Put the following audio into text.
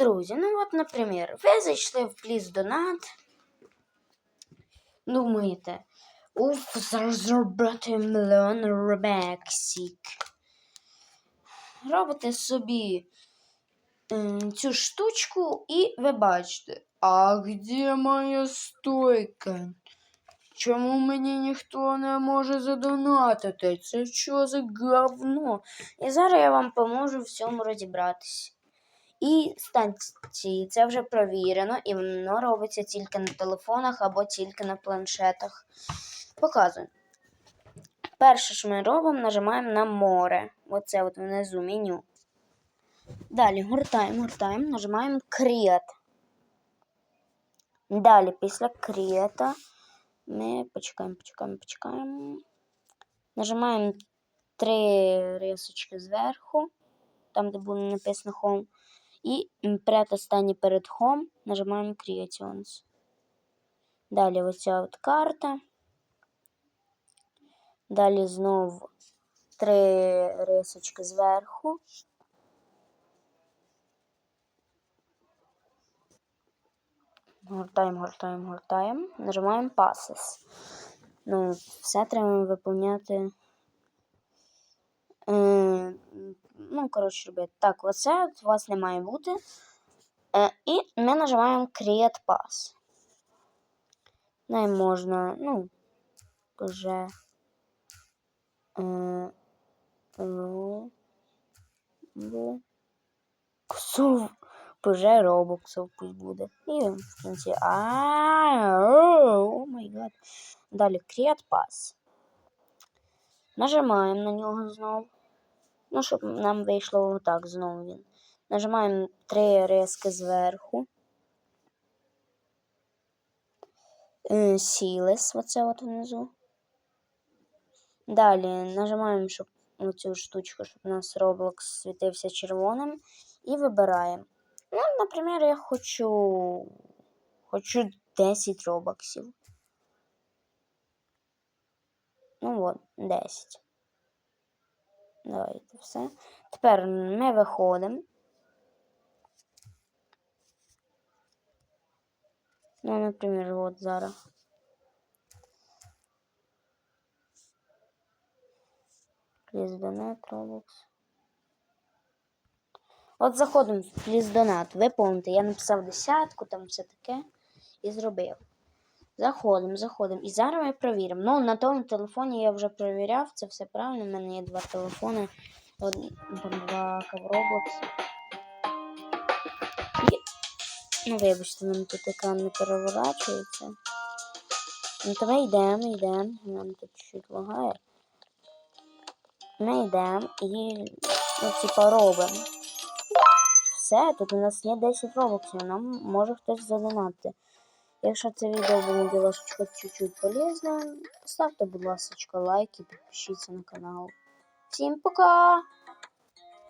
Друзі, ну от, наприклад, ви зайшли в пліс донат. Думаєте, уф, зараз зробити мільйон робексік. Робите собі е, цю штучку і ви бачите, а де моя стойка? Чому мені ніхто не може задонатити? Це що за говно? І зараз я вам поможу в цьому розібратися. І станції це вже провірено, і воно робиться тільки на телефонах або тільки на планшетах. Показую. Перше, що ми робимо, нажимаємо на море. Оце от внизу меню. Далі гортаємо, гортаємо, нажимаємо Create. Далі, після Create ми почекаємо, почекаємо, почекаємо. Нажимаємо три рисочки зверху, там, де буде написано Home. І предостанній перед Home нажимаємо Creations. Далі оця от карта. Далі знову три рисочки зверху. Гортаємо, гортаємо, гортаємо. Нажимаємо Passes. Ну, все треба виповняти. Е, ну, коротше, робити. Так, оце от у вас не має бути. Е, і ми нажимаємо Create Pass. Не можна, ну, вже. Е, ру- бу- ксу- Вже робоксов пусть буде. І в кінці. А, о май гад. Далі Create Pass. Нажимаємо на нього знову. Ну, щоб нам вийшло отак знову він. Нажимаємо три риски зверху. Е, Сілес, оце от внизу. Далі нажимаємо щоб, цю штучку, щоб у нас Roblox світився червоним. І вибираємо. Ну, наприклад, я хочу. Хочу 10 робоксів. Ну от, 10. Давайте все. Тепер ми виходимо. Ну, наприклад, от зараз. Donate Robux. От заходимо в Donate. Ви помните, я написав десятку, там все таке. І зробив. Заходимо, заходимо. І зараз ми перевіримо. Ну, на тому телефоні я вже перевіряв, це все правильно. У мене є два телефони, там два Roblox. І... Ну, вибачте, мене тут екран не переворачується. Ну, то ми йдемо, йдемо. Нам тут чуть лагає. Ми йдемо і ну, типа робимо. Все, тут у нас є 10 робоксів, нам може хтось задонати. Якщо це відео було для вас чуть-чуть полезно, ставте, будь ласка, лайк і підпишіться на канал. Всім пока!